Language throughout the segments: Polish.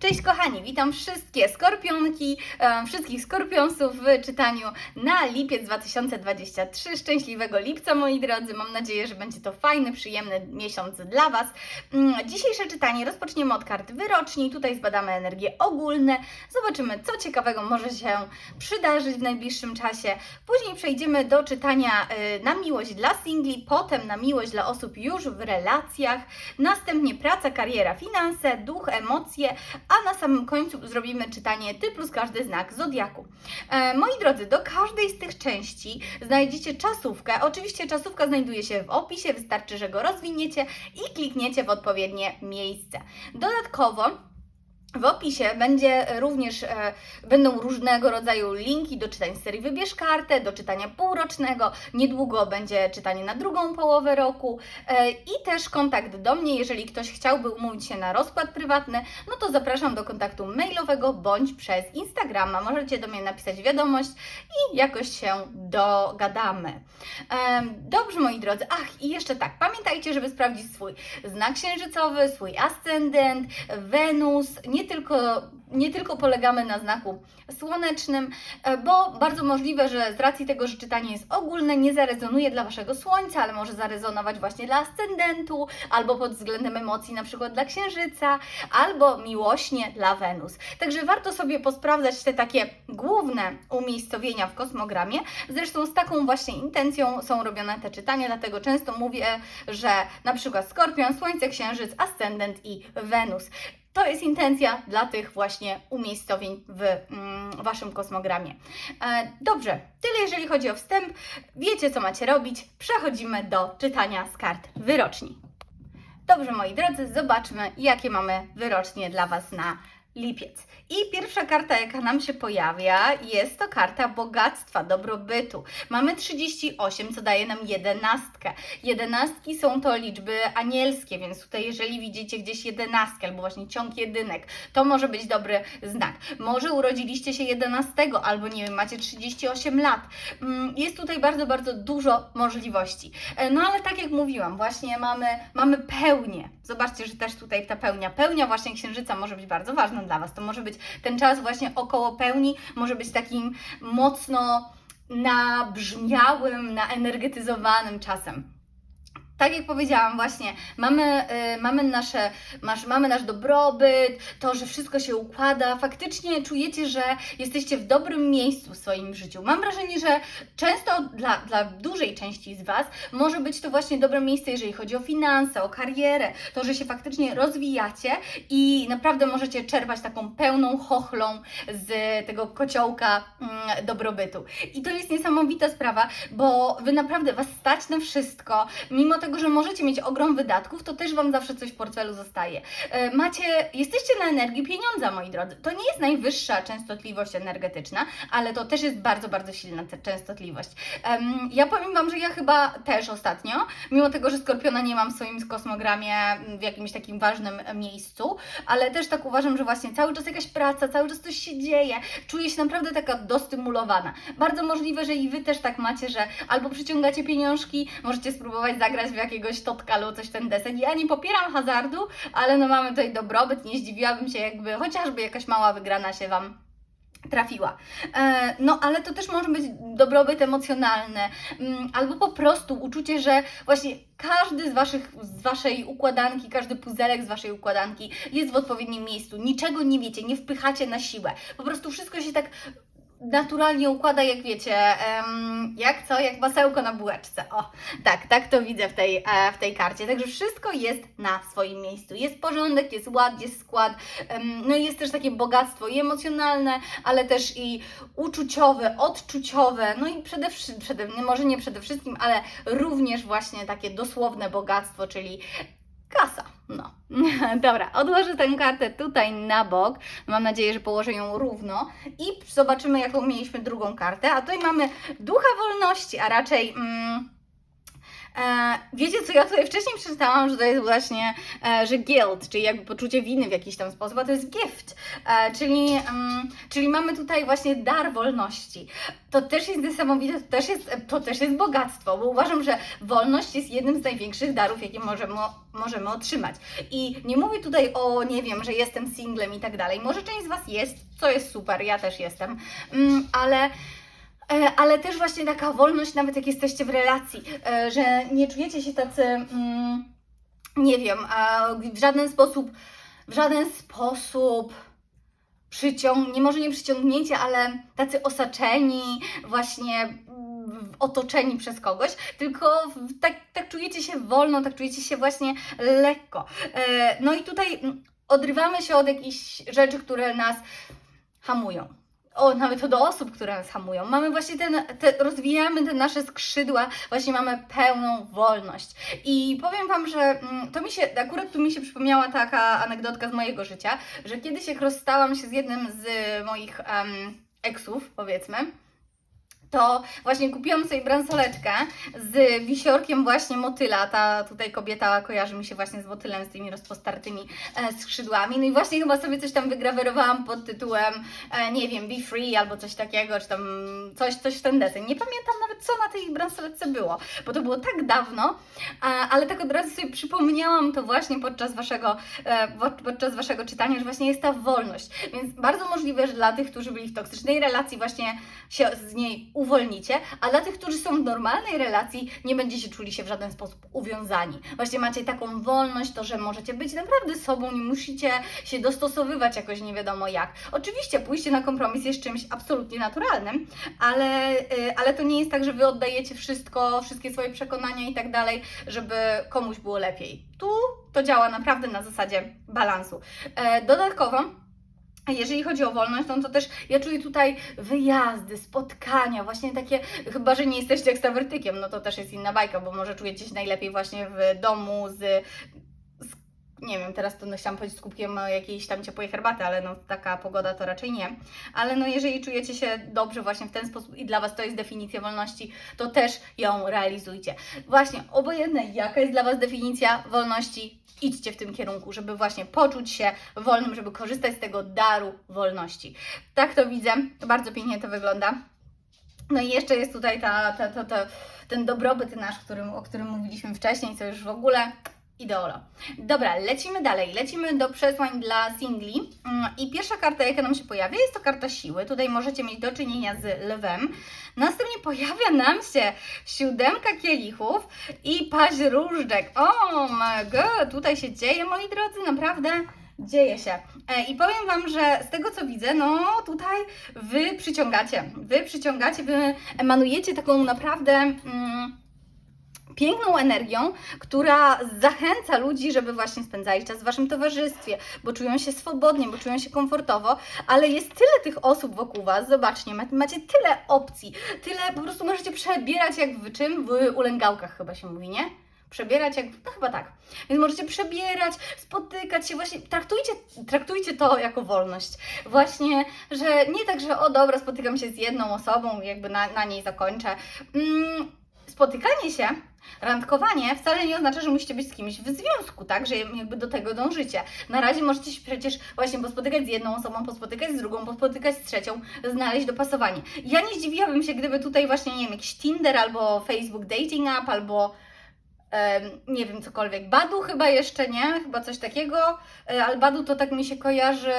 Cześć kochani, witam wszystkie skorpionki, e, wszystkich skorpionsów w czytaniu na lipiec 2023. Szczęśliwego lipca moi drodzy, mam nadzieję, że będzie to fajny, przyjemny miesiąc dla Was. Mm, Dzisiejsze czytanie rozpoczniemy od kart wyroczni, tutaj zbadamy energie ogólne, zobaczymy co ciekawego może się przydarzyć w najbliższym czasie. Później przejdziemy do czytania y, na miłość dla singli, potem na miłość dla osób już w relacjach, następnie praca, kariera, finanse, duch, emocje, a na samym końcu zrobimy czytanie Ty plus każdy znak zodiaku. E, moi drodzy, do każdej z tych części znajdziecie czasówkę. Oczywiście czasówka znajduje się w opisie, wystarczy, że go rozwiniecie i klikniecie w odpowiednie miejsce. Dodatkowo w opisie będzie również, e, będą różnego rodzaju linki do czytań serii Wybierz kartę, do czytania półrocznego. Niedługo będzie czytanie na drugą połowę roku e, i też kontakt do mnie. Jeżeli ktoś chciałby umówić się na rozkład prywatny, no to zapraszam do kontaktu mailowego bądź przez Instagrama. Możecie do mnie napisać wiadomość i jakoś się dogadamy. Em, Dobrze, moi drodzy. Ach, i jeszcze tak, pamiętajcie, żeby sprawdzić swój znak księżycowy, swój ascendent, Wenus. Nie tylko, nie tylko polegamy na znaku słonecznym, e, bo bardzo możliwe, że z racji tego, że czytanie jest ogólne, nie zarezonuje dla Waszego Słońca, ale może zarezonować właśnie dla ascendentu, albo pod względem emocji na przykład dla Księżyca, albo miłośnie dla Wenus. Także warto sobie posprawdzać te takie główne umiejscowienia w kosmogramie. Zresztą z taką właśnie intencją są robione te czytania, dlatego często mówię, że na przykład Skorpion, Słońce, Księżyc, Ascendent i Wenus. To jest intencja dla tych właśnie umiejscowień w mm, Waszym kosmogramie. E, dobrze, tyle jeżeli chodzi o wstęp. Wiecie, co macie robić. Przechodzimy do czytania z kart wyroczni. Dobrze, moi drodzy, zobaczmy, jakie mamy wyrocznie dla Was na lipiec. I pierwsza karta, jaka nam się pojawia, jest to karta bogactwa, dobrobytu. Mamy 38, co daje nam jedenastkę. Jedenastki są to liczby anielskie, więc tutaj jeżeli widzicie gdzieś jedenastkę albo właśnie ciąg jedynek, to może być dobry znak. Może urodziliście się 11 albo nie wiem, macie 38 lat. Mm, Jest tutaj bardzo, bardzo dużo możliwości. E, No ale tak jak mówiłam, właśnie mamy, mamy pełnię. Zobaczcie, że też tutaj ta pełnia, pełnia właśnie księżyca może być bardzo ważna dla Was. To może być ten czas właśnie około pełni, może być takim mocno nabrzmiałym, naenergetyzowanym czasem. Tak jak powiedziałam, właśnie mamy, y, mamy, nasze, masz, mamy nasz dobrobyt, to, że wszystko się układa. Faktycznie czujecie, że jesteście w dobrym miejscu w swoim życiu. Mam wrażenie, że często dla, dla dużej części z Was może być to właśnie dobre miejsce, jeżeli chodzi o finanse, o karierę, to, że się faktycznie rozwijacie i naprawdę możecie czerpać taką pełną chochlą z tego kociołka mm, dobrobytu. I to jest niesamowita sprawa, bo Wy naprawdę Was stać na wszystko, mimo tego, że możecie mieć ogrom wydatków, to też Wam zawsze coś w portfelu zostaje. E, Macie, jesteście na energii pieniądza, moi drodzy. To nie jest najwyższa częstotliwość energetyczna, ale to też jest bardzo, bardzo silna częstotliwość. Ja powiem Wam, że ja chyba też ostatnio, mimo tego, że Skorpiona nie mam w swoim kosmogramie mm, w jakimś takim ważnym e, miejscu, ale też tak uważam, że właśnie cały czas jakaś praca, cały czas coś się dzieje, czuję się naprawdę taka dostymulowana. Bardzo możliwe, że i Wy też tak macie, że albo przyciągacie pieniążki, możecie spróbować zagrać w jakiegoś totkalu, coś ten deseń. Ja nie popieram hazardu, ale no mamy tutaj dobrobyt, nie zdziwiłabym się jakby chociażby jakaś mała wygrana się Wam trafiła. E, No, ale to też może być dobrobyt emocjonalny, mm, albo po prostu uczucie, że właśnie każdy z, waszych, z Waszej układanki, każdy puzelek z Waszej układanki jest w odpowiednim miejscu. Niczego nie wiecie, nie wpychacie na siłę. Po prostu wszystko się tak naturalnie układa, jak wiecie, jak co, jak masełko na bułeczce. O, tak, tak to widzę w tej, e, w tej karcie. Także wszystko jest na swoim miejscu. Jest porządek, jest ład, jest skład. No i jest też takie bogactwo i emocjonalne, ale też i uczuciowe, odczuciowe. No i przede wszystkim, może nie przede wszystkim, ale również właśnie takie dosłowne bogactwo, czyli kasa. No. Dobra, odłożę tę kartę tutaj na bok. Mam nadzieję, że położę ją równo i zobaczymy, jaką mieliśmy drugą kartę. A tutaj mamy ducha wolności, a raczej. Mm, wiecie co, ja tutaj wcześniej przeczytałam, że to jest właśnie, e, że guilt, czyli jakby poczucie winy w jakiś tam sposób, a to jest gift, e, czyli, mm, czyli mamy tutaj właśnie dar wolności. To też jest niesamowite, to też jest, to też jest bogactwo, bo uważam, że wolność jest jednym z największych darów, jakie możemy, możemy otrzymać. I nie mówię tutaj o, nie wiem, że jestem singlem i tak dalej. Może część z Was jest, co jest super, ja też jestem, mm, ale E, ale też właśnie taka wolność, nawet jak jesteście w relacji, e, że nie czujecie się tacy, mm, nie wiem, e, w żaden sposób, w żaden sposób przyciąg, nie może nie przyciągnięcie, ale tacy osaczeni, właśnie mm, otoczeni przez kogoś, tylko tak, tak czujecie się wolno, tak czujecie się właśnie lekko. E, No i tutaj mm, odrywamy się od jakichś rzeczy, które nas hamują o, nawet do osób, które nas hamują. Mamy właśnie ten, te, rozwijamy te nasze skrzydła, właśnie mamy pełną wolność. I powiem Wam, że mm, to mi się, akurat tu mi się przypomniała taka anegdotka z mojego życia, że kiedyś jak rozstałam się z jednym z moich em, eksów, powiedzmy, to właśnie kupiłam sobie bransoletkę z wisiorkiem właśnie motyla. Ta tutaj kobieta kojarzy mi się właśnie z motylem, z tymi rozpostartymi e, skrzydłami. No i właśnie chyba sobie coś tam wygrawerowałam pod tytułem, e, nie wiem, Be Free albo coś takiego, czy tam coś, coś w ten deseń. Nie pamiętam nawet co na tej bransoletce było, bo to było tak dawno, ale tak od razu sobie przypomniałam to właśnie podczas waszego, e, pod- podczas waszego czytania, że właśnie jest ta wolność. Więc bardzo możliwe, że dla tych, którzy byli w toksycznej relacji, właśnie się z niej uwolnicie, a dla tych, którzy są w normalnej relacji, nie będziecie czuli się w żaden sposób uwiązani. Właśnie macie taką wolność, to, że możecie być naprawdę sobą, nie musicie się dostosowywać jakoś nie wiadomo jak. Oczywiście pójście na kompromis jest czymś absolutnie naturalnym, ale, y, ale to nie jest tak, że wy oddajecie wszystko, wszystkie swoje przekonania i tak dalej, żeby komuś było lepiej. Tu to działa naprawdę na zasadzie balansu. E, Dodatkowo, jeżeli chodzi o wolność, no to też ja czuję tutaj wyjazdy, spotkania, właśnie takie, chyba że nie jesteście ekstrawertykiem, no to też jest inna bajka, bo może czujecie się najlepiej właśnie w domu z, nie wiem, teraz to no, chciałam powiedzieć z kubkiem jakiejś tam ciepłej herbaty, ale no taka pogoda to raczej nie. Ale no jeżeli czujecie się dobrze właśnie w ten sposób i dla Was to jest definicja wolności, to też ją realizujcie. Właśnie, obojętne jaka jest dla Was definicja wolności, idźcie w tym kierunku, żeby właśnie poczuć się wolnym, żeby korzystać z tego daru wolności. Tak to widzę, bardzo pięknie to wygląda. No i jeszcze jest tutaj ta, ta, ta, ta, ten dobrobyt nasz, którym, o którym mówiliśmy wcześniej, co już w ogóle ideolo. Dobra, lecimy dalej. Lecimy do przesłań dla singli. Mm, I pierwsza karta, jaka nam się pojawia, jest to karta siły. Tutaj możecie mieć do czynienia z lwem. Następnie pojawia nam się siódemka kielichów i paź różdżek. O my god, tutaj się dzieje, moi drodzy, naprawdę dzieje się. E, I powiem Wam, że z tego co widzę, no tutaj Wy przyciągacie, Wy przyciągacie, Wy emanujecie taką naprawdę... Mm, piękną energią, która zachęca ludzi, żeby właśnie spędzali czas w Waszym towarzystwie, bo czują się swobodnie, bo czują się komfortowo, ale jest tyle tych osób wokół Was, zobaczcie, ma- macie tyle opcji, tyle, po prostu możecie przebierać jak w czym? W ulęgałkach chyba się mówi, nie? Przebierać jak, no chyba tak. Więc możecie przebierać, spotykać się, właśnie traktujcie, traktujcie to jako wolność. Właśnie, że nie tak, że o dobra, spotykam się z jedną osobą, jakby na, na niej zakończę. Mm, spotykanie się, randkowanie wcale nie oznacza, że musicie być z kimś w związku, tak? Że jakby do tego dążycie. Na razie możecie się przecież właśnie pospotykać z jedną osobą, pospotykać z drugą, pospotykać z trzecią, znaleźć dopasowanie. Ja nie zdziwiłabym się, gdyby tutaj właśnie, nie wiem, jakiś Tinder albo Facebook Dating App albo nie wiem, cokolwiek. Badu chyba jeszcze nie, chyba coś takiego, e, ale Badu to tak mi się kojarzy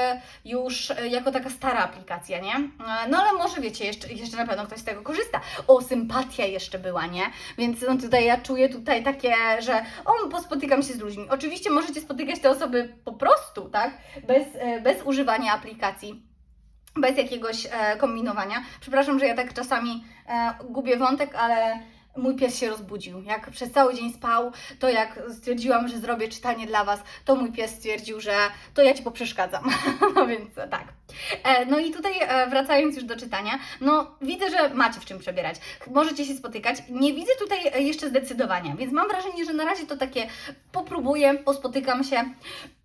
już e, jako taka stara aplikacja, nie? E, No ale może wiecie, jeszcze, jeszcze na pewno ktoś z tego korzysta. O, sympatia jeszcze była, nie? Więc no tutaj ja czuję tutaj takie, że o, pospotykam się z ludźmi. Oczywiście możecie spotykać te osoby po prostu, tak? Bez, bez używania aplikacji bez jakiegoś e, kombinowania. Przepraszam, że ja tak czasami e, gubię wątek, ale mój pies się rozbudził. Jak przez cały dzień spał, to jak stwierdziłam, że zrobię czytanie dla Was, to mój pies stwierdził, że to ja Ci poprzeszkadzam. no więc tak. E, no i tutaj e, wracając już do czytania, no widzę, że macie w czym przebierać. Możecie się spotykać. Nie widzę tutaj e, jeszcze zdecydowania, więc mam wrażenie, że na razie to takie popróbuję, pospotykam się.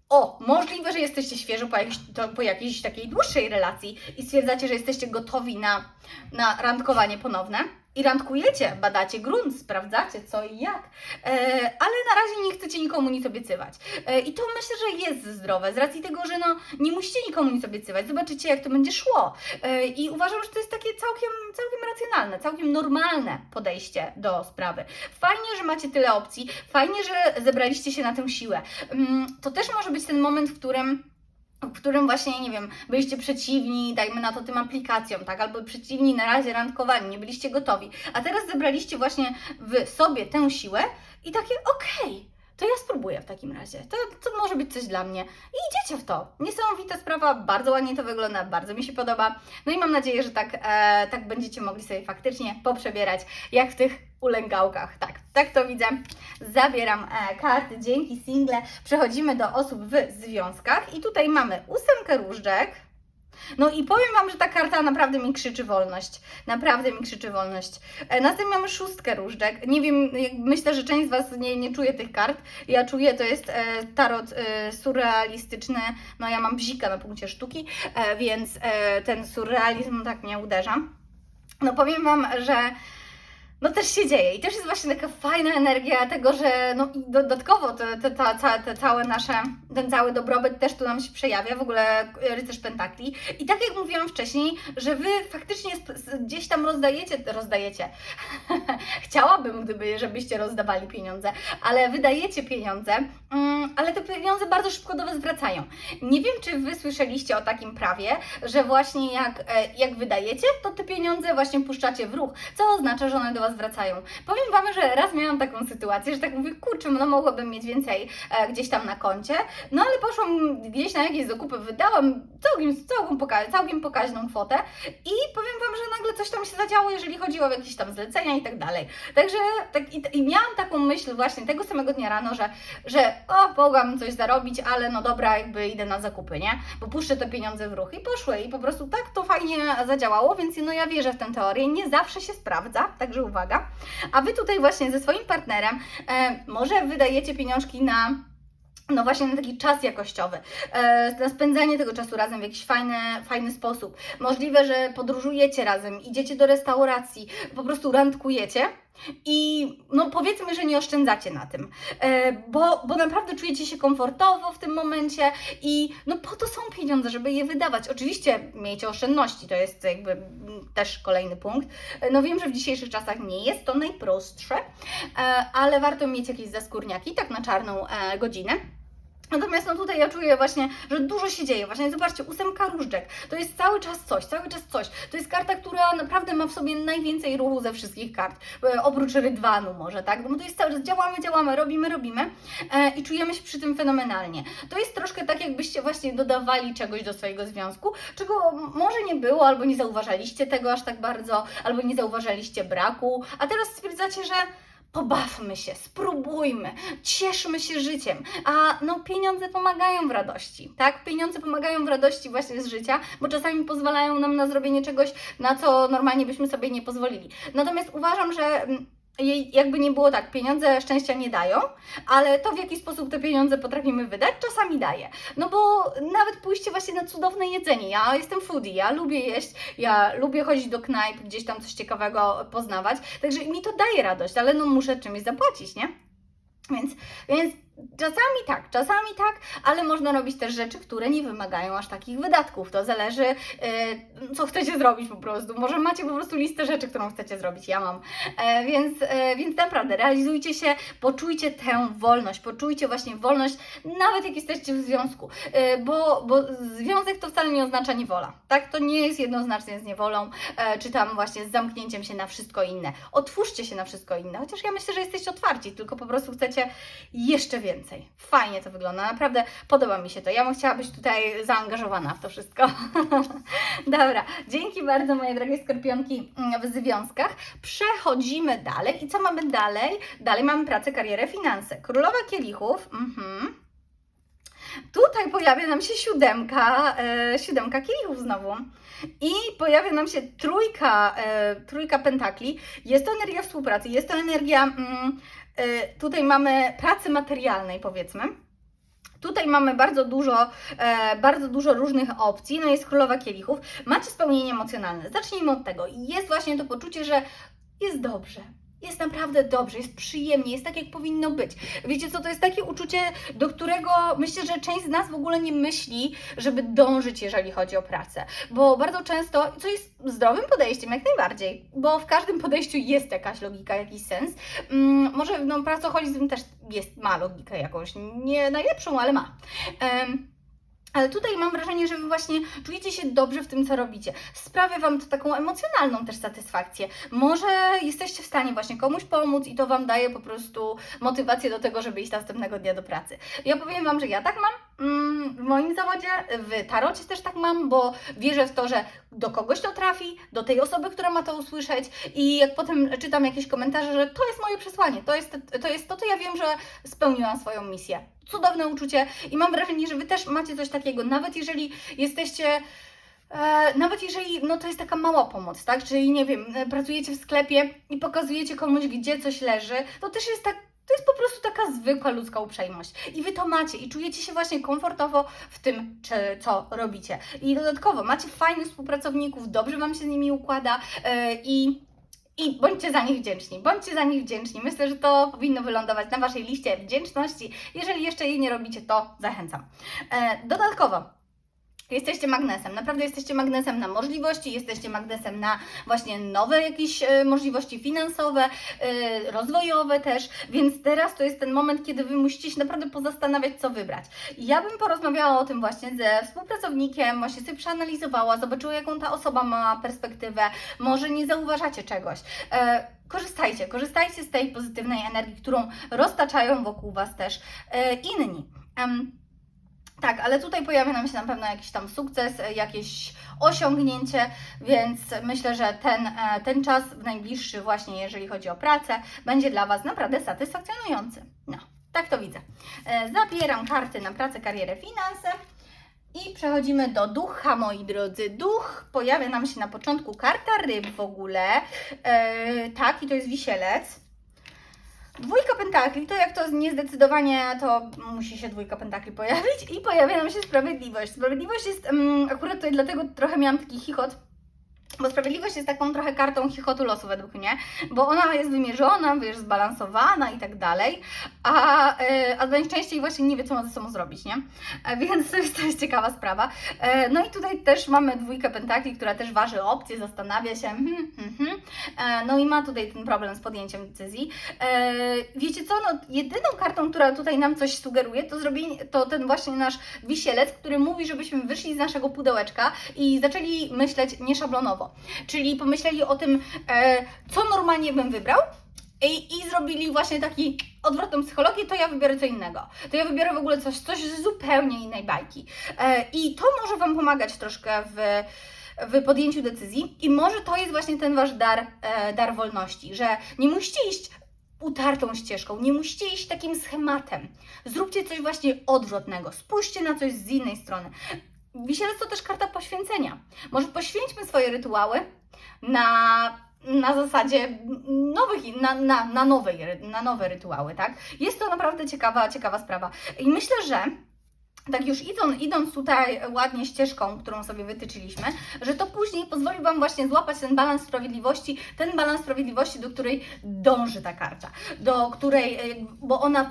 O, możliwe, że jesteście świeżo po, jakiejś, to, po jakiejś takiej dłuższej relacji i stwierdzacie, że jesteście gotowi na, na randkowanie ponowne. I randkujecie, badacie grunt, sprawdzacie co i jak, e, ale na razie nie chcecie nikomu nic obiecywać. E, I to myślę, że jest zdrowe, z racji tego, że no, nie musicie nikomu nic obiecywać, zobaczycie jak to będzie szło. E, I uważam, że to jest takie całkiem, całkiem racjonalne, całkiem normalne podejście do sprawy. Fajnie, że macie tyle opcji, fajnie, że zebraliście się na tę siłę. Mm, To też może być ten moment, w którym w którym właśnie, nie wiem, byliście przeciwni, dajmy na to tym aplikacjom, tak, albo przeciwni na razie randkowani, nie byliście gotowi, a teraz zebraliście właśnie w sobie tę siłę i takie, okej, to ja spróbuję w takim razie, to, to może być coś dla mnie i idziecie w to. Niesamowita sprawa, bardzo ładnie to wygląda, bardzo mi się podoba, no i mam nadzieję, że tak, e, tak będziecie mogli sobie faktycznie poprzebierać, jak w tych ulęgałkach, tak, tak to widzę. Zabieram e, karty, dzięki single. Przechodzimy do osób w związkach i tutaj mamy ósemkę różdżek. No i powiem Wam, że ta karta naprawdę mi krzyczy wolność. Naprawdę mi krzyczy wolność. E, następnie mamy szóstkę różdżek. Nie wiem, myślę, że część z Was nie, nie czuje tych kart. Ja czuję, to jest e, tarot e, surrealistyczny. No ja mam bzika na punkcie sztuki, więc ten surrealizm tak mnie uderza. No powiem Wam, że no też się dzieje i też jest właśnie taka fajna energia tego, że no i dodatkowo te, te, ta, ca, te całe nasze, ten cały dobrobyt też tu nam się przejawia, w ogóle rycerz pentakli i tak jak mówiłam wcześniej, że Wy faktycznie gdzieś tam rozdajecie, rozdajecie, chciałabym, gdyby, żebyście rozdawali pieniądze, ale wydajecie pieniądze, mm, ale te pieniądze bardzo szybko do Was wracają. Nie wiem, czy Wy słyszeliście o takim prawie, że właśnie jak, e, jak wydajecie, to te pieniądze właśnie puszczacie w ruch, co oznacza, że one do Was Powiem Wam, że raz miałam taką sytuację, że tak mówię, kurczę, no mogłabym mieć więcej e, gdzieś tam na koncie, no ale poszłam gdzieś na jakieś zakupy, wydałam całkiem, całkiem, poka- całkiem pokaźną kwotę i powiem Wam, że nagle coś tam się zadziało, jeżeli chodzi o jakieś tam zlecenia i tak dalej. Także tak, i, i miałam taką myśl właśnie tego samego dnia rano, że, że o, mogłam coś zarobić, ale no dobra, jakby idę na zakupy, nie? Bo puszczę te pieniądze w ruch i poszły i po prostu tak to fajnie zadziałało, więc no ja wierzę w tę teorię, nie zawsze się sprawdza, także uwaga. A Wy tutaj właśnie ze swoim partnerem e, może wydajecie pieniążki na no właśnie na taki czas jakościowy, e, na spędzanie tego czasu razem w jakiś fajny, fajny sposób. Możliwe, że podróżujecie razem, idziecie do restauracji, po prostu randkujecie. I no powiedzmy, że nie oszczędzacie na tym, e, bo, bo naprawdę czujecie się komfortowo w tym momencie i no po to są pieniądze, żeby je wydawać. Oczywiście miejcie oszczędności, to jest jakby też kolejny punkt. E, No wiem, że w dzisiejszych czasach nie jest to najprostsze, e, ale warto mieć jakieś zaskórniaki, tak na czarną godzinę. Natomiast no tutaj ja czuję właśnie, że dużo się dzieje. Właśnie zobaczcie, ósemka różdżek. To jest cały czas coś, cały czas coś. To jest karta, która naprawdę ma w sobie najwięcej ruchu ze wszystkich kart. E, oprócz rydwanu może, tak? Bo to jest cały czas działamy, działamy, robimy, robimy e, i czujemy się przy tym fenomenalnie. To jest troszkę tak, jakbyście właśnie dodawali czegoś do swojego związku, czego może nie było, albo nie zauważaliście tego aż tak bardzo, albo nie zauważaliście braku, a teraz stwierdzacie, że pobawmy się, spróbujmy, cieszmy się życiem. A no pieniądze pomagają w radości, tak? Pieniądze pomagają w radości właśnie z życia, bo czasami pozwalają nam na zrobienie czegoś, na co normalnie byśmy sobie nie pozwolili. Natomiast uważam, że mm, jakby nie było tak, pieniądze szczęścia nie dają, ale to w jaki sposób te pieniądze potrafimy wydać, czasami daje. No bo nawet pójście właśnie na cudowne jedzenie. Ja jestem foodie, ja lubię jeść, ja lubię chodzić do knajp, gdzieś tam coś ciekawego poznawać, także mi to daje radość, ale no muszę czymś zapłacić, nie? Więc, więc czasami tak, czasami tak, ale można robić też rzeczy, które nie wymagają aż takich wydatków. To zależy, yy, co chcecie zrobić po prostu. Może macie po prostu listę rzeczy, którą chcecie zrobić. Ja mam. E, więc, e, więc naprawdę realizujcie się, poczujcie tę wolność, poczujcie właśnie wolność, nawet jak jesteście w związku. E, bo, bo związek to wcale nie oznacza niewola. Tak? To nie jest jednoznacznie z niewolą, czy tam właśnie z zamknięciem się na wszystko inne. Otwórzcie się na wszystko inne, chociaż ja myślę, że jesteście otwarci, tylko po prostu chcecie jeszcze więcej. Fajnie to wygląda, naprawdę podoba mi się to. Ja bym chciała być tutaj zaangażowana w to wszystko. Dobra, dzięki bardzo moje drogie skorpionki mm, w związkach. Przechodzimy dalej i co mamy dalej? Dalej mamy pracę, karierę, finanse. Królowa kielichów. Mhm. Tutaj pojawia nam się siódemka, e, siódemka kielichów znowu. I pojawia nam się trójka, e, trójka pentakli. Jest to energia współpracy, jest to energia, mm, tutaj mamy pracy materialnej powiedzmy. Tutaj mamy bardzo dużo, e, bardzo dużo różnych opcji. No jest królowa kielichów. Macie spełnienie emocjonalne. Zacznijmy od tego. Jest właśnie to poczucie, że jest dobrze. Jest naprawdę dobrze, jest przyjemnie, jest tak, jak powinno być. Wiecie co, to jest takie uczucie, do którego myślę, że część z nas w ogóle nie myśli, żeby dążyć, jeżeli chodzi o pracę. Bo bardzo często, co jest zdrowym podejściem, jak najbardziej, bo w każdym podejściu jest jakaś logika, jakiś sens. Mm, może no, pracoholizm też jest, ma logikę jakąś, nie najlepszą, ale ma. Em, ale tutaj mam wrażenie, że Wy właśnie czujecie się dobrze w tym, co robicie. Sprawia Wam to taką emocjonalną też satysfakcję. Może jesteście w stanie właśnie komuś pomóc i to Wam daje po prostu motywację do tego, żeby iść następnego dnia do pracy. Ja powiem Wam, że ja tak mam mm, w moim zawodzie, w tarocie też tak mam, bo wierzę w to, że do kogoś to trafi, do tej osoby, która ma to usłyszeć i jak potem czytam jakieś komentarze, że to jest moje przesłanie, to jest to, jest to, to ja wiem, że spełniłam swoją misję. Cudowne uczucie i mam wrażenie, że Wy też macie coś takiego, nawet jeżeli jesteście E, nawet jeżeli no to jest taka mała pomoc, tak? Czyli nie wiem, e, pracujecie w sklepie i pokazujecie komuś, gdzie coś leży, to też jest tak. To jest po prostu taka zwykła ludzka uprzejmość. I wy to macie i czujecie się właśnie komfortowo w tym, czy, co robicie. I dodatkowo macie fajnych współpracowników, dobrze wam się z nimi układa e, i i bądźcie za nich wdzięczni. Bądźcie za nich wdzięczni. Myślę, że to powinno wylądować na Waszej liście wdzięczności. Jeżeli jeszcze jej nie robicie, to zachęcam. E, dodatkowo, Jesteście magnesem, naprawdę jesteście magnesem na możliwości, jesteście magnesem na właśnie nowe jakieś e, możliwości finansowe, e, rozwojowe też, więc teraz to jest ten moment, kiedy Wy musicie się naprawdę pozastanawiać, co wybrać. Ja bym porozmawiała o tym właśnie ze współpracownikiem, właśnie sobie przeanalizowała, zobaczyła, jaką ta osoba ma perspektywę, może nie zauważacie czegoś. E, korzystajcie, korzystajcie z tej pozytywnej energii, którą roztaczają wokół Was też inni. Tak, ale tutaj pojawia nam się na pewno jakiś tam sukces, jakieś osiągnięcie, więc myślę, że ten, e, ten czas najbliższy właśnie, jeżeli chodzi o pracę, będzie dla Was naprawdę satysfakcjonujący. No, tak to widzę. E, Zabieram karty na pracę, karierę, finanse. I przechodzimy do ducha, moi drodzy. Duch pojawia nam się na początku karta ryb w ogóle. E, tak, i to jest wisielec. Dwójka pentakli, to jak to niezdecydowanie, to musi się dwójka pentakli pojawić i pojawia nam się sprawiedliwość. Sprawiedliwość jest, um, akurat tutaj dlatego trochę miałam taki chichot, bo sprawiedliwość jest taką trochę kartą chichotu losu według mnie, bo ona jest wymierzona, wiesz, zbalansowana i tak dalej, a, e, a najczęściej właśnie nie wie, co ma ze sobą zrobić, nie? E, więc to jest, jest ciekawa sprawa. E, no i tutaj też mamy dwójkę pentakli, która też waży opcje, zastanawia się, hmm, hmm, hmm. No i ma tutaj ten problem z podjęciem decyzji. Wiecie co, no jedyną kartą, która tutaj nam coś sugeruje, to zrobienie, to ten właśnie nasz wisielec, który mówi, żebyśmy wyszli z naszego pudełeczka i zaczęli myśleć nieszablonowo. Czyli pomyśleli o tym, e, co normalnie bym wybrał, i, I zrobili właśnie taki odwrotną psychologię, to ja wybiorę co innego. To ja wybiorę w ogóle coś, coś z zupełnie innej bajki. E, I to może Wam pomagać troszkę w, w podjęciu decyzji. I może to jest właśnie ten Wasz dar, e, dar wolności, że nie musicie iść utartą ścieżką, nie musicie iść takim schematem. Zróbcie coś właśnie odwrotnego, spójrzcie na coś z innej strony. Wisielec to też karta poświęcenia. Może poświęćmy swoje rytuały na na zasadzie nowych, na, na, na, nowej, na nowe rytuały, tak? Jest to naprawdę ciekawa, ciekawa sprawa. I myślę, że tak już idąc, idąc tutaj ładnie ścieżką, którą sobie wytyczyliśmy, że to później pozwoli Wam właśnie złapać ten balans sprawiedliwości, ten balans sprawiedliwości, do której dąży ta karta, do której, bo ona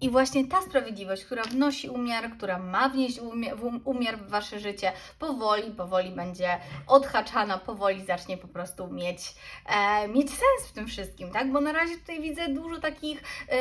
i właśnie ta sprawiedliwość, która wnosi umiar, która ma wnieść umiar, umiar w Wasze życie, powoli, powoli będzie odhaczana, powoli zacznie po prostu mieć, e, mieć sens w tym wszystkim, tak? Bo na razie tutaj widzę dużo takich e,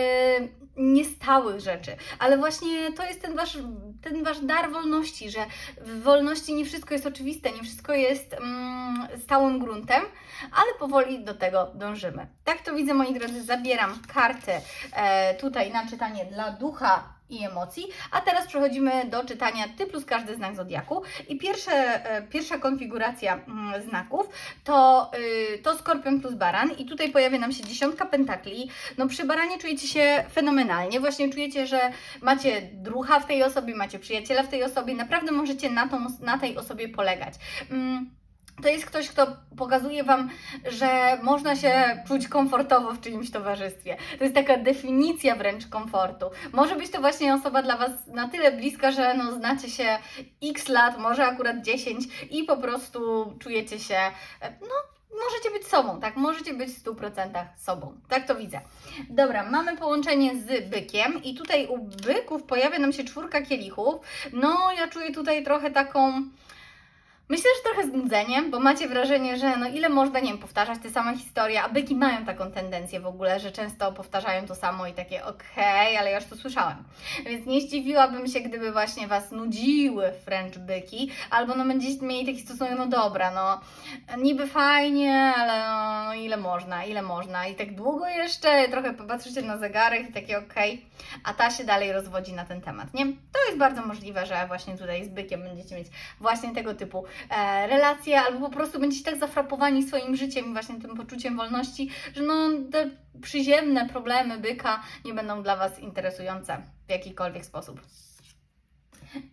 niestałych rzeczy, ale właśnie to jest ten wasz, ten wasz dar wolności, że w wolności nie wszystko jest oczywiste, nie wszystko jest mm, stałym gruntem, ale powoli do tego dążymy. Tak to widzę, moi drodzy, zabieram karty e, tutaj na czytanie dla ducha i emocji. A teraz przechodzimy do czytania Ty plus każdy znak zodiaku. I pierwsze, e, pierwsza konfiguracja mm, znaków to, y, to skorpion plus baran. I tutaj pojawia nam się dziesiątka pentakli. No przy baranie czujecie się fenomenalnie. Właśnie czujecie, że macie drucha w tej osobie, macie przyjaciela w tej osobie. Naprawdę możecie na, tą, na tej osobie polegać. Mm to jest ktoś, kto pokazuje Wam, że można się czuć komfortowo w czyimś towarzystwie. To jest taka definicja wręcz komfortu. Może być to właśnie osoba dla Was na tyle bliska, że no, znacie się x lat, może akurat 10 i po prostu czujecie się no, możecie być sobą, tak? Możecie być w 100% sobą. Tak to widzę. Dobra, mamy połączenie z bykiem i tutaj u byków pojawia nam się czwórka kielichów. No, ja czuję tutaj trochę taką. Myślę, że trochę znudzenie, bo macie wrażenie, że no ile można, nie wiem, powtarzać te same historie, a byki mają taką tendencję w ogóle, że często powtarzają to samo i takie okej, ale ja już to słyszałem. Więc nie zdziwiłabym się, gdyby właśnie Was nudziły wręcz byki, albo no będziecie mieli taki stosunek, no dobra, no niby fajnie, ale no, można, ile można i tak długo jeszcze, trochę popatrzycie na zegarek i takie okej, a ta się dalej rozwodzi na ten temat, nie? To jest bardzo możliwe, że właśnie tutaj z bykiem będziecie mieć właśnie tego typu e, relacje, albo po prostu będziecie tak zafrapowani swoim życiem i właśnie tym poczuciem wolności, że no te przyziemne problemy byka nie będą dla Was interesujące w jakikolwiek sposób.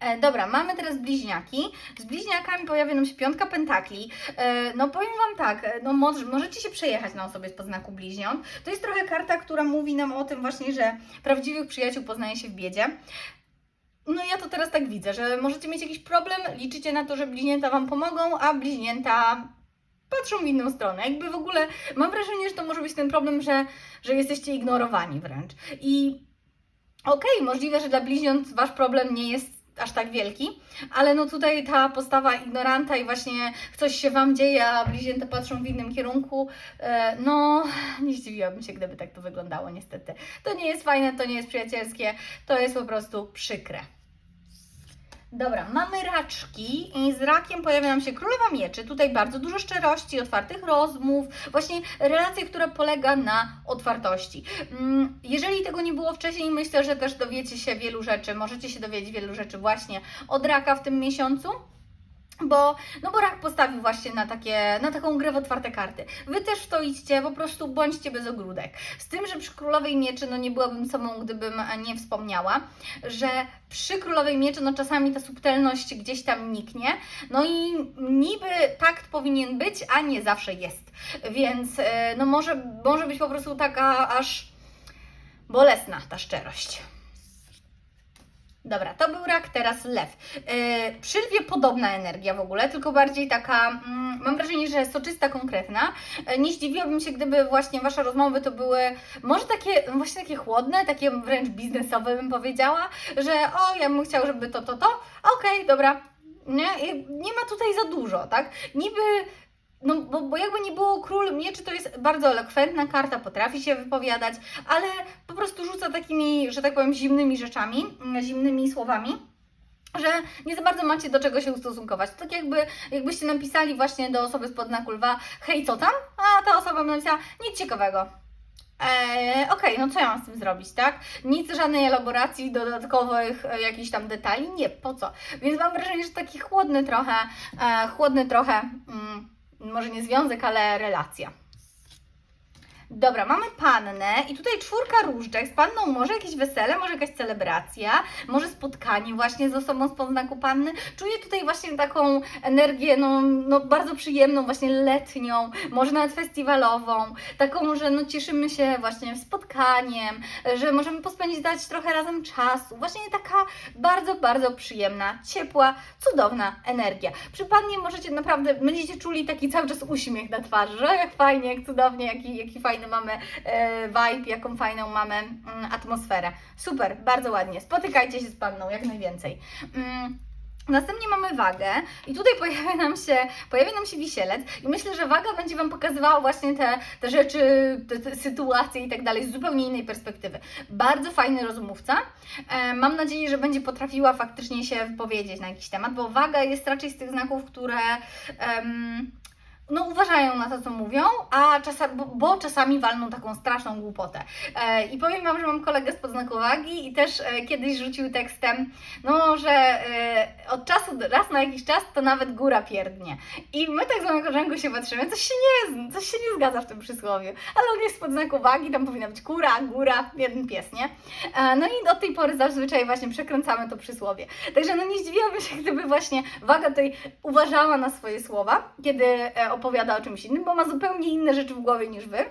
E, dobra, mamy teraz bliźniaki. Z bliźniakami pojawia nam się piątka pentakli. E, no powiem Wam tak, e, no może, możecie się przejechać na osobie z podznaku bliźniąt. To jest trochę karta, która mówi nam o tym właśnie, że prawdziwych przyjaciół poznaje się w biedzie. No ja to teraz tak widzę, że możecie mieć jakiś problem, liczycie na to, że bliźnięta Wam pomogą, a bliźnięta patrzą w inną stronę. Jakby w ogóle mam wrażenie, że to może być ten problem, że, że jesteście ignorowani wręcz. I okej, możliwe, że dla bliźniąt Wasz problem nie jest aż tak wielki, ale no tutaj ta postawa ignoranta i właśnie coś się Wam dzieje, a bliźnięta patrzą w innym kierunku, e, no nie zdziwiłabym się, gdyby tak to wyglądało niestety. To nie jest fajne, to nie jest przyjacielskie, to jest po prostu przykre. Dobra, mamy raczki i z rakiem pojawia nam się królowa mieczy. Tutaj bardzo dużo szczerości, otwartych rozmów, właśnie relacja, która polega na otwartości. Mm, Jeżeli tego nie było wcześniej, myślę, że też dowiecie się wielu rzeczy, możecie się dowiedzieć wielu rzeczy właśnie od raka w tym miesiącu. Bo, no bo rak postawił właśnie na, takie, na taką grę w otwarte karty. Wy też w to idźcie, po prostu bądźcie bez ogródek. Z tym, że przy Królowej Mieczy, no nie byłabym sobą, gdybym nie wspomniała, że przy Królowej Mieczy, no czasami ta subtelność gdzieś tam niknie, no i niby takt powinien być, a nie zawsze jest. Więc e, no może, może być po prostu taka aż bolesna ta szczerość. Dobra, to był rak, teraz lew. Yy, przy lwie podobna energia w ogóle, tylko bardziej taka, mm, mam wrażenie, że soczysta, konkretna. Yy, nie zdziwiłabym się, gdyby właśnie Wasze rozmowy to były może takie, właśnie takie chłodne, takie wręcz biznesowe bym powiedziała, że o, ja bym chciał, żeby to, to, to, okej, dobra. Nie? Nie ma tutaj za dużo, tak? Niby no, bo, bo jakby nie było król mieczy, to jest bardzo elokwentna karta, potrafi się wypowiadać, ale po prostu rzuca takimi, że tak powiem, zimnymi rzeczami, mm, zimnymi słowami. Że nie za bardzo macie do czego się ustosunkować. To tak jakby, jakbyście napisali właśnie do osoby spod znaku lwa, hej, co tam? A ta osoba by napisała, nic ciekawego. Eee, Okej, no co ja mam z tym zrobić, tak? Nic, żadnej elaboracji, dodatkowych e, jakichś tam detali, nie, po co? Więc mam wrażenie, że taki chłodny trochę, e, chłodny trochę, mm, może nie związek, ale relacja. Dobra, mamy pannę i tutaj czwórka różdżek. Z panną może jakieś wesele, może jakaś celebracja, może spotkanie właśnie z osobą z podznaku panny. Czuję tutaj właśnie taką energię, no, no bardzo przyjemną, właśnie letnią, może nawet festiwalową, taką, że no cieszymy się właśnie spotkaniem, że możemy pospędzić dać trochę razem czasu. Właśnie taka bardzo, bardzo przyjemna, ciepła, cudowna energia. Przy pannie możecie naprawdę, będziecie czuli taki cały czas uśmiech na twarzy, że jak fajnie, jak cudownie, jaki, jaki fajny mamy e, vibe, jaką fajną mamy mm, atmosferę. Super, bardzo ładnie. Spotykajcie się z panną jak najwięcej. Mm, Następnie mamy wagę i tutaj pojawia nam się, pojawia nam się wisielec i myślę, że waga będzie Wam pokazywała właśnie te, te rzeczy, te, te sytuacje i tak dalej z zupełnie innej perspektywy. Bardzo fajny rozmówca. E, mam nadzieję, że będzie potrafiła faktycznie się wypowiedzieć na jakiś temat, bo waga jest raczej z tych znaków, które... no, uważają na to, co mówią, a czasami, bo, czasami walną taką straszną głupotę. E, I powiem Wam, że mam kolegę z podznaku wagi i też e, kiedyś rzucił tekstem, no, że e, od czasu, do- raz na jakiś czas to nawet góra pierdnie. I my tak z koleżanką się patrzymy, coś się nie, coś się nie zgadza w tym przysłowiu. Ale on jest z podznaku tam powinna być kura, góra, jeden pies, nie? No i od tej pory zazwyczaj właśnie przekręcamy to przysłowie. Także no nie zdziwiłabym się, gdyby właśnie waga tutaj uważała na swoje słowa, kiedy opowiada o czymś innym, bo ma zupełnie inne rzeczy w głowie niż wy.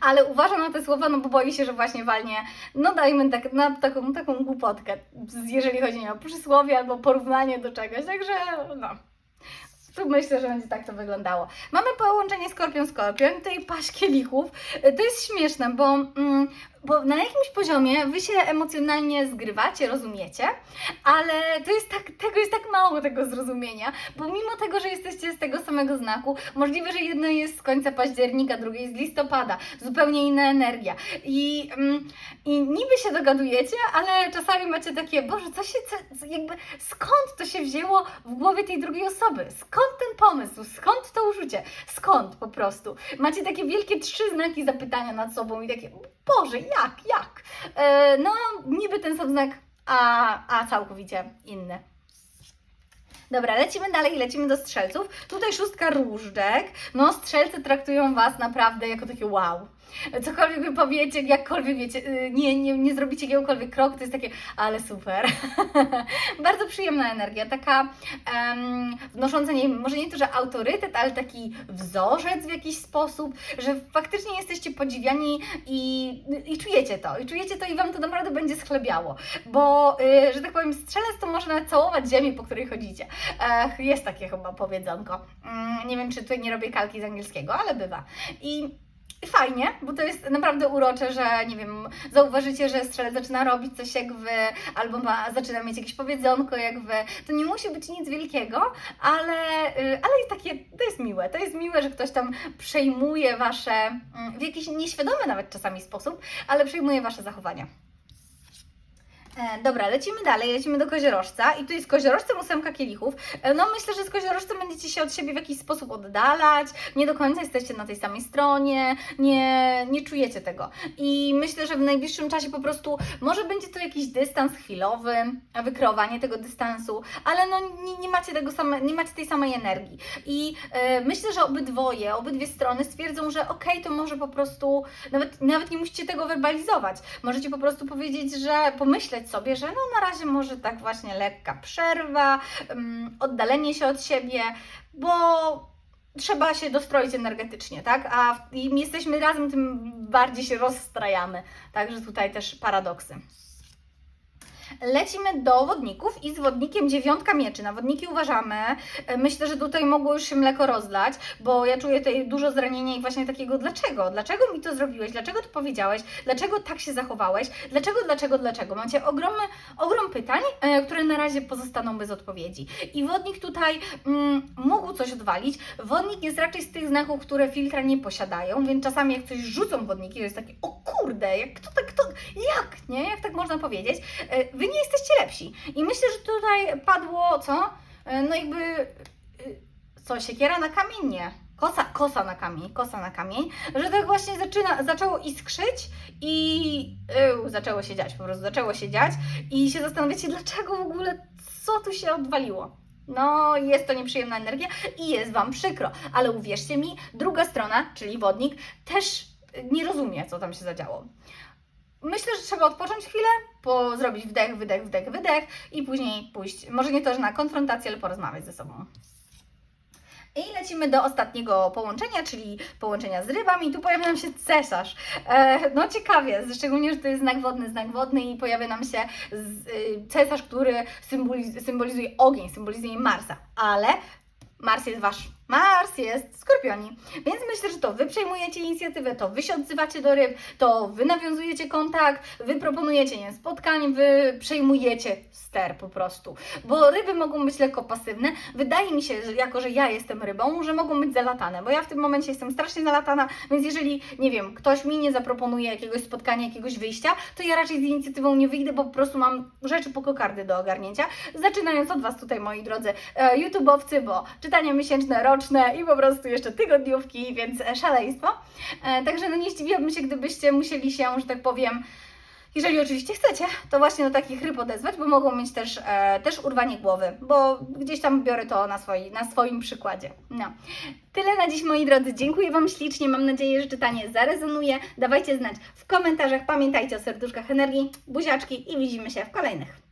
Ale uważa na te słowa, no bo boi się, że właśnie walnie, no dajmy tak, na taką, taką głupotkę, jeżeli chodzi nie o przysłowie albo porównanie do czegoś, także no. tu myślę, że będzie tak to wyglądało. Mamy połączenie skorpion-skorpion, tutaj paść kielichów. To jest śmieszne, bo, mm, bo na jakimś poziomie wy się emocjonalnie zgrywacie, rozumiecie, ale to jest tak, tego jest tak mało tego zrozumienia, bo mimo tego, że jesteście z tego samego znaku, możliwe, że jedno jest z końca października, drugie jest z listopada, zupełnie inna energia. I, mm, i niby się dogadujecie, ale czasami macie takie, Boże, co się, co, jakby skąd to się wzięło w głowie tej drugiej osoby? Skąd ten pomysł? Skąd to uczucie? Skąd po prostu? Macie takie wielkie trzy znaki zapytania nad sobą i takie, Boże, jak, jak? E, no, niby ten sam znak, a, a całkowicie inny. Dobra, lecimy dalej, lecimy do strzelców. Tutaj szóstka różdżek. No, strzelcy traktują Was naprawdę jako takie wow. Cokolwiek wy powiecie, jakkolwiek wiecie, y, nie, nie, nie zrobicie jakiegokolwiek kroku, to jest takie, ale super. Bardzo przyjemna energia, taka em, wnosząca, nie może nie to, że autorytet, ale taki wzorzec w jakiś sposób, że faktycznie jesteście podziwiani i, i czujecie to, i czujecie to i Wam to naprawdę będzie schlebiało, bo, y, że tak powiem, strzelec to może nawet całować ziemię, po której chodzicie. Ech, jest takie chyba powiedzonko. Mm, nie wiem, czy tutaj nie robię kalki z angielskiego, ale bywa. I fajnie, bo to jest naprawdę urocze, że nie wiem, zauważycie, że strzelec zaczyna robić coś jak wy, albo ma, zaczyna mieć jakieś powiedzonko jak wy. To nie musi być nic wielkiego, ale, y, ale jest takie, to jest miłe. To jest miłe, że ktoś tam przejmuje wasze, mm, w jakiś nieświadomy nawet czasami sposób, ale przejmuje wasze zachowania. E, dobra, lecimy dalej, lecimy do koziorożca i tu jest koziorożcem ósemka kielichów. E, no myślę, że z koziorożcem będziecie się od siebie w jakiś sposób oddalać, nie do końca jesteście na tej samej stronie, nie, nie czujecie tego. I myślę, że w najbliższym czasie po prostu może będzie to jakiś dystans chwilowy, wykreowanie tego dystansu, ale no nie, nie macie tego same, nie macie tej samej energii. I e, myślę, że obydwoje, obydwie strony stwierdzą, że okej, to może po prostu, nawet, nawet nie musicie tego werbalizować. Możecie po prostu powiedzieć, że pomyśleć sobie, że no na razie może tak właśnie lekka przerwa, um, oddalenie się od siebie, bo trzeba się dostroić energetycznie, tak? A im jesteśmy razem, tym bardziej się rozstrajamy. Także tutaj też paradoksy. Lecimy do wodników i z wodnikiem dziewiątka mieczy. Na wodniki uważamy. E, Myślę, że tutaj mogło już się mleko rozlać, bo ja czuję tutaj dużo zranienia i właśnie takiego dlaczego? Dlaczego mi to zrobiłeś? Dlaczego to powiedziałeś? Dlaczego tak się zachowałeś? Dlaczego, dlaczego, dlaczego? Macie ogromny, ogrom pytań, e, które na razie pozostaną bez odpowiedzi. I wodnik tutaj mm, mógł coś odwalić. Wodnik jest raczej z tych znaków, które filtra nie posiadają, więc czasami jak coś rzucą wodniki, to jest takie, o kurde, jak to tak, to, jak, nie? Jak tak można powiedzieć? E, Wy nie jesteście lepsi. I myślę, że tutaj padło, co? E, No jakby, e, co, siekiera na kamień? Nie. Kosa, kosa na kamień, kosa na kamień, że tak właśnie zaczyna, zaczęło iskrzyć i yy, zaczęło się dziać, po prostu zaczęło się dziać i się zastanawiacie, dlaczego w ogóle, co tu się odwaliło. No, jest to nieprzyjemna energia i jest Wam przykro, ale uwierzcie mi, druga strona, czyli wodnik, też nie rozumie, co tam się zadziało. Myślę, że trzeba odpocząć chwilę, po zrobić wdech, wydech, wdech, wydech i później pójść, może nie to, że na konfrontację, ale porozmawiać ze sobą. I lecimy do ostatniego połączenia, czyli połączenia z rybami. Tu pojawia nam się cesarz. E, no ciekawie, szczególnie, że to jest znak wodny, znak wodny i pojawia nam się z, y, cesarz, który symboliz symbolizuje ogień, symbolizuje Marsa. Ale Mars jest wasz. Mars jest skorpioni. Więc myślę, że to wy przejmujecie inicjatywę, to wy się odzywacie do ryb, to wy nawiązujecie kontakt, wy proponujecie nie spotkań, wy przejmujecie ster po prostu. Bo ryby mogą być lekko pasywne. Wydaje mi się, że jako że ja jestem rybą, że mogą być zalatane, bo ja w tym momencie jestem strasznie zalatana, więc jeżeli, nie wiem, ktoś mi nie zaproponuje jakiegoś spotkania, jakiegoś wyjścia, to ja raczej z inicjatywą nie wyjdę, bo po prostu mam rzeczy po kokardy do ogarnięcia. Zaczynając od Was tutaj, moi drodzy e, YouTube'owcy, bo czytania miesięczne, roczne i po prostu jeszcze tygodniówki, więc szaleństwo. E, także no nie zdziwiłabym się, gdybyście musieli się, że tak powiem, jeżeli oczywiście chcecie, to właśnie do takich ryb odezwać, bo mogą mieć też, e, też urwanie głowy, bo gdzieś tam biorę to na, swoi, na swoim przykładzie. No. Tyle na dziś, moi drodzy. Dziękuję Wam ślicznie. Mam nadzieję, że czytanie zarezonuje. Dawajcie znać w komentarzach. Pamiętajcie o serduszkach energii, buziaczki i widzimy się w kolejnych.